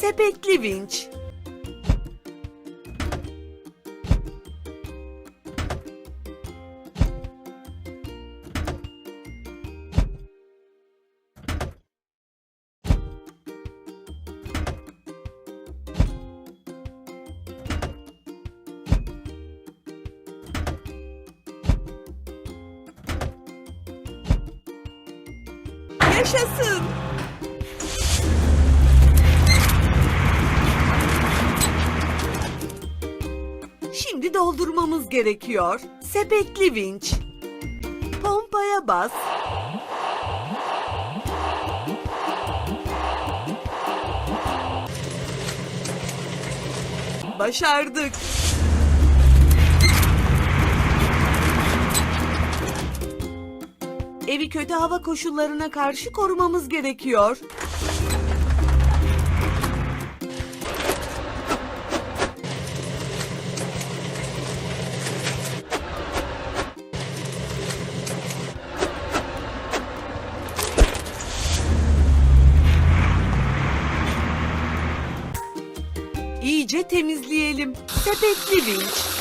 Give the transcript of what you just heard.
Sepetli vinç. Yaşasın. Şimdi doldurmamız gerekiyor. Sepetli vinç. Pompaya bas. Başardık. Evi kötü hava koşullarına karşı korumamız gerekiyor. İyice temizleyelim. Sepetli vinç.